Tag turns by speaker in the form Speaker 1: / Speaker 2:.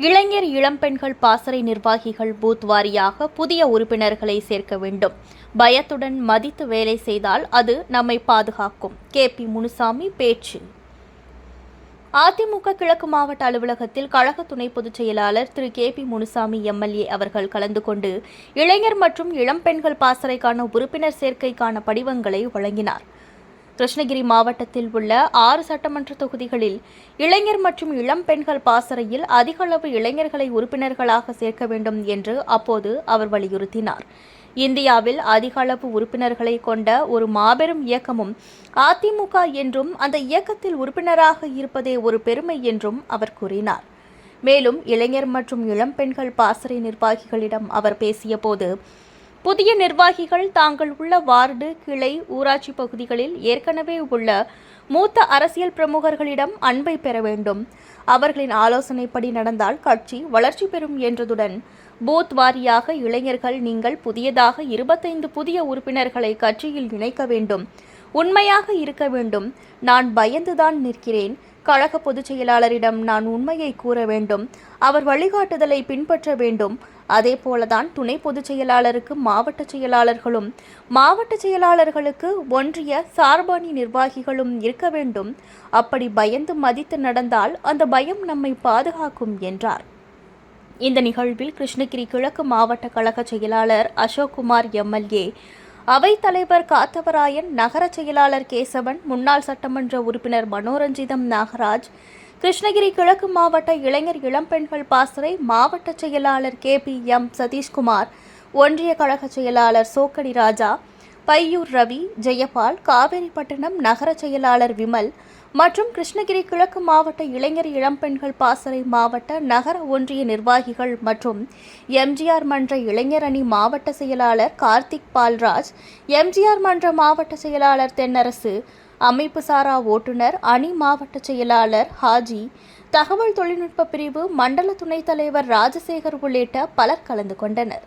Speaker 1: இளைஞர் இளம்பெண்கள் பாசறை நிர்வாகிகள் பூத் வாரியாக புதிய உறுப்பினர்களை சேர்க்க வேண்டும். பயத்துடன் மதித்து வேலை செய்தால் அது நம்மை பாதுகாக்கும். கே. பி. முனுசாமி பேச்சு. அதிமுக கிழக்கு மாவட்ட அலுவலகத்தில் கழக துணை பொதுச் செயலாளர் திரு. கே. பி. முனுசாமி எம்எல்ஏ அவர்கள் கலந்து கொண்டு இளைஞர் மற்றும் இளம்பெண்கள் பாசறைக்கான உறுப்பினர் சேர்க்கைக்கான படிவங்களை வழங்கினார். கிருஷ்ணகிரி மாவட்டத்தில் உள்ள ஆறு சட்டமன்ற தொகுதிகளில் இளைஞர் மற்றும் இளம் பெண்கள் பாசறையில் அதிக அளவு இளைஞர்களை உறுப்பினர்களாக சேர்க்க வேண்டும் என்று அப்போது அவர் வலியுறுத்தினார். இந்தியாவில் அதிக அளவு உறுப்பினர்களை கொண்ட ஒரு மாபெரும் இயக்கமும் அதிமுக என்றும் அந்த இயக்கத்தில் உறுப்பினராக இருப்பதே ஒரு பெருமை என்றும் அவர் கூறினார். மேலும் இளைஞர் மற்றும் இளம் பெண்கள் பாசறை நிர்வாகிகளிடம் அவர் பேசியபோது புதிய நிர்வாகிகள் தாங்கள் உள்ள வார்டு கிளை ஊராட்சி பகுதிகளில் ஏற்கனவே உள்ள மூத்த அரசியல் பிரமுகர்களிடம் அன்பை பெற வேண்டும். அவர்களின் ஆலோசனைப்படி நடந்தால் கட்சி வளர்ச்சி பெறும் என்றதுடன் பூத் வாரியாக இளைஞர்கள் நீங்கள் புதியதாக இருபத்தைந்து புதிய உறுப்பினர்களை கட்சியில் இணைக்க வேண்டும். உண்மையாக இருக்க வேண்டும். நான் பயந்துதான் நிற்கிறேன். கழக பொதுச் செயலாளரிடம் நான் உண்மையை கூற வேண்டும். அவர் வழிகாட்டுதலை பின்பற்ற வேண்டும். அதே போலதான் துணை பொதுச் செயலாளருக்கு மாவட்ட செயலாளர்களும் மாவட்ட செயலாளர்களுக்கு ஒன்றிய சார்பாணி நிர்வாகிகளும் இருக்க வேண்டும். அப்படி பயந்து மதித்து நடந்தால் அந்த பயம் நம்மை பாதுகாக்கும் என்றார். இந்த நிகழ்வில் கிருஷ்ணகிரி கிழக்கு மாவட்ட கழக செயலாளர் அசோக்குமார் எம்எல்ஏ அவைத்தலைவர் காத்தவராயன் நகர செயலாளர் கேசவன் முன்னாள் சட்டமன்ற உறுப்பினர் மனோரஞ்சிதம் நாகராஜ் கிருஷ்ணகிரி கிழக்கு மாவட்ட இளைஞர் இளம்பெண்கள் பாசறை மாவட்ட செயலாளர் கே பி எம் சதீஷ்குமார் ஒன்றிய கழக செயலாளர் சோக்கடி ராஜா பையூர் ரவி ஜெயபால் காவேரிப்பட்டினம் நகர செயலாளர் விமல் மற்றும் கிருஷ்ணகிரி கிழக்கு மாவட்ட இளைஞர் இளம்பெண்கள் பாசறை மாவட்ட நகர ஒன்றிய நிர்வாகிகள் மற்றும் எம்ஜிஆர் மன்ற இளைஞர் அணி மாவட்ட செயலாளர் கார்த்திக் பால்ராஜ் எம்ஜிஆர் மன்ற மாவட்ட செயலாளர் தென்னரசு அமைப்பு சாரா ஓட்டுநர் அணி மாவட்ட செயலாளர் ஹாஜி தகவல் தொழில்நுட்ப பிரிவு மண்டல துணைத் தலைவர் ராஜசேகர் உள்ளிட்ட பலர் கலந்து கொண்டனர்.